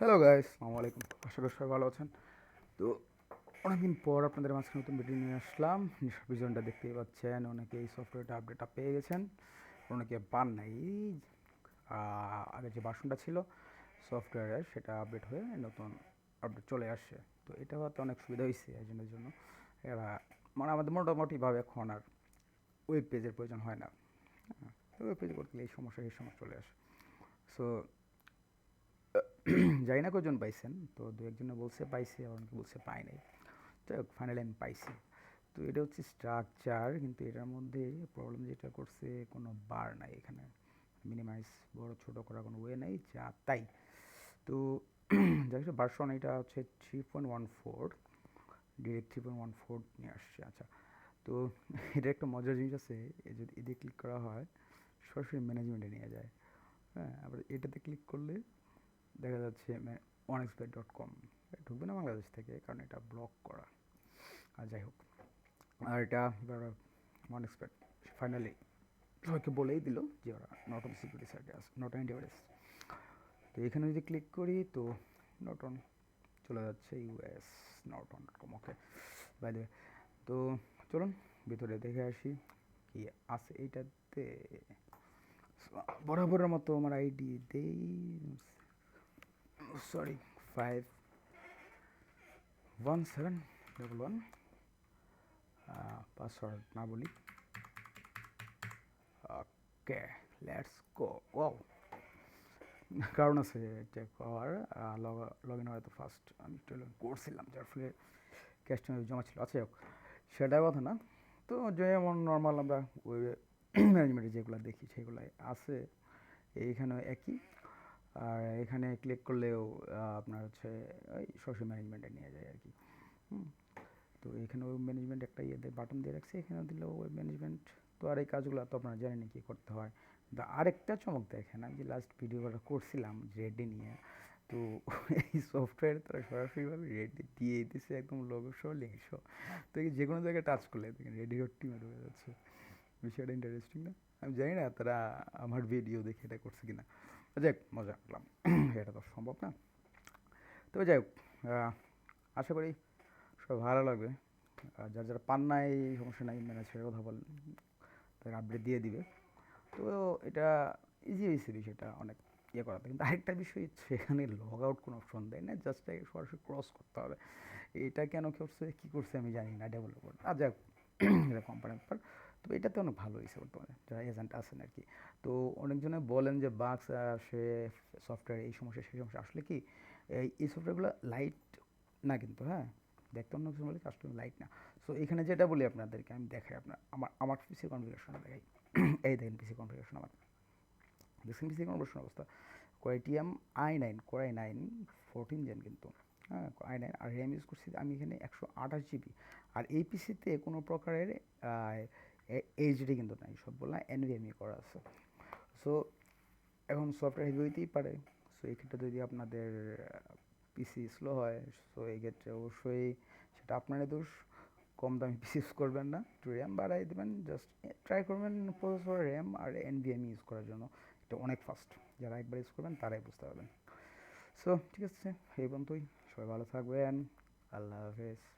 Hello guys আসসালামু আলাইকুম আশা করি সবাই ভালো আছেন। তো অনেকদিন পর আপনাদের মাঝখানে নতুন ভিডিও নিয়ে আসলাম। ভিজনটা দেখতেই পাচ্ছেন। অনেকে এই সফটওয়্যারটা আপডেটটা পেয়ে গেছেন, অনেকে পান নাই। আগে যে বাসনটা ছিল সফটওয়্যারের সেটা আপডেট হয়ে নতুন আপডেট চলে আসছে। তো এটা হওয়াতে অনেক সুবিধা হয়েছে একজনের জন্য। এরা মানে আমাদের মোটামুটিভাবে এখন আর ওয়েব পেজের প্রয়োজন হয় না। ওয়েব পেজ করতে এই সমস্যা এই সমস্যা চলে আসে। সো জানি না কজন পাইছেন, তো দু একজনে বলছে পাইছে আর অনেকে বলছে পাই নাই। হোক ফাইনালি আমি পাইছি। তো এটা হচ্ছে স্ট্রাকচার কিন্তু এটার মধ্যে প্রবলেম যেটা করছে, কোনো বার নাই এখানে। মিনিমাইজ বড় ছোট করার কোনো ওয়ে নাই, যা তাই। তো যাই ভার্সন এটা হচ্ছে three point one four direct three point one four নিয়ে আসছে আচ্ছা। তো এটা একটা মজার জিনিস আছে যদি এদিকে ক্লিক করা হয়, সরাসরি ম্যানেজমেন্টে নিয়ে যায়। হ্যাঁ আবার এটাতে ক্লিক করলে দেখা যাচ্ছে ওয়ান এক্সপেড ডট কম ঢুকবে না বাংলাদেশ থেকে, কারণ এটা ব্লক করা। আর যাই হোক, আর এটা এবার ওয়ান এক্সপেড ফাইনালি সবাইকে বলেই দিল যে ওরা নট অন সিকিউরিটি সাইডে আছে নট অন ডিভাইস তো এখানে যদি ক্লিক করি, তো নট অন চলে যাচ্ছে US not on dot com okay bye দেবে তো চলুন, ভিতরে দেখে আসি কি আছে এইটাতে বরাবরের মতো আমার আইডি দেই sorry five one seven double one password না বলি। ওকে লেটস গো ও কারণ আছে চেক পাওয়ার লগ ইন হয়তো ফার্স্ট আমি একটু করছিলাম, যার ফলে ক্যাশটা জমা ছিল। আচ্ছা হোক সেটা কথা না। তো যেমন নর্মাল আমরা ওই ম্যানেজমেন্টে যেগুলো দেখি, সেগুলাই আছে। এইখানে একই। আর এখানে ক্লিক করলেও আপনার হচ্ছে ওই সোশ্যাল ম্যানেজমেন্টে নিয়ে যায় আর কি। তো এখানে ওই ম্যানেজমেন্ট একটা ইয়ে দিয়ে বাটন দিয়ে রাখছে, এখানে দিলেও ওই ম্যানেজমেন্ট তো আর এই কাজগুলো তো আপনারা জানেন কী করতে হয়। তো আরেকটা চমক দেখেন, আমি যে লাস্ট ভিডিওটা করছিলাম রেডি নিয়ে, তো এই সফটওয়্যার তারা সরাসরিভাবে রেডি দিয়ে দিতেছে একদম লোগো সহ লিঙ্ক সহ। তো যে কোনো জায়গায় টাচ করলে, দেখেন রেডি টিমে ঢুকে যাচ্ছে। বিষয়টা ইন্টারেস্টিং না? আমি জানি না তারা আমার ভিডিও দেখে এটা করছে কিনা। যাই হোক, মজা করলাম। এটা তো সম্ভব না। তবে যাই হোক আশা করি সব ভালো লাগবে। আর যারা যারা পান নাই সমস্যা নাই ম্যানেজারের কথা বলেন, তাদের আপডেট দিয়ে দিবে। তো এটা ইজি হয়েছে বিষয়টা অনেক ইয়ে করাতে। কিন্তু আরেকটা বিষয় হচ্ছে, এখানে লগ আউট কোনো অপশন দেয় না জাস্ট সরাসরি ক্রস করতে হবে। এটা কেন করছে, কী করছে আমি জানি না ডেভেলপার আর যাক এটা কোম্পানির ব্যাপার। তবে এটাতে অনেক ভালো হয়েছে বর্তমানে, যারা এজেন্ট আছেন আর কি তো অনেকজনে বলেন যে বাক্স আসে সফটওয়্যার এই সমস্যা, সেই সমস্যা। আসলে কি, এই এই সফটওয়্যারগুলো লাইট না কিন্তু হ্যাঁ? দেখতে অন্য কিছু বলে আসলে লাইট না। সো এখানে যেটা বলি আপনাদেরকে, আমি দেখাই আপনার, আমার আমার পিসি কনফিগারেশনটা দেখাই। এই দেখেন পিসি কনফিগারেশন আমার। দেখছেন পিসি কনফিগারেশন অবস্থা? কোয়াইটিএম i nine core i nine fourteen gen কিন্তু হ্যাঁ? আই নাইন আর র্যাম ইউজ করছি আমি এখানে একশো আঠাশ জিবি আর এই পিসিতে কোনো প্রকারের এইচডি কিন্তু নাই সবগুলো এনভিএমই করা আছে। সো এখন সফটওয়্যার হেভি হইতেই পারে। সো এই ক্ষেত্রে যদি আপনাদের পিসি স্লো হয় সো এই ক্ষেত্রে অবশ্যই সেটা আপনারই দোষ। কম দামি পিসি ইউজ করবেন না। একটু র্যাম বাড়াই দেবেন জাস্ট ট্রাই করবেন প্রসেসর র্যাম আর এনভিএম ইউজ করার জন্য। এটা অনেক ফাস্ট যারা একবার ইউজ করবেন, তারাই বুঝতে পারবেন। সো ঠিক আছে, এই পর্যন্তই। সবাই ভালো থাকবেন। আল্লাহ হাফেজ।